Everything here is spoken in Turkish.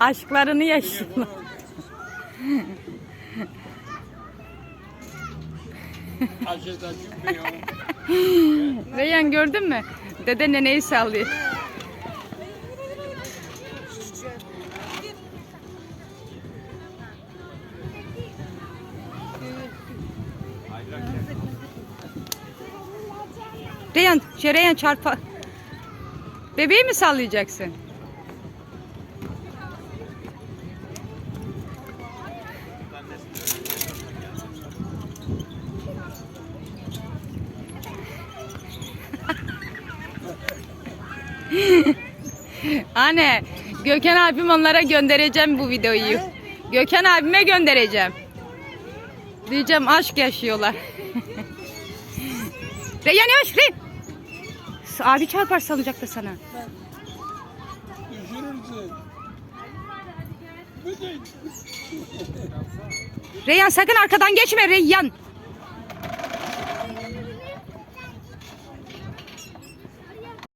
Aşklarını yaşıyorlar. Reyhan gördün mü? Dede neneyi sallıyor. Reyhan, şey Reyhan çarpa. Bebeği mi sallayacaksın? Anne, Gökhan abim onlara göndereceğim bu videoyu. Gökhan abime göndereceğim. Diyeceğim aşk yaşıyorlar. Reyhan yavaş Reyhan. Abi çarpar salıncakta sana. Reyhan sakın arkadan geçme Reyhan.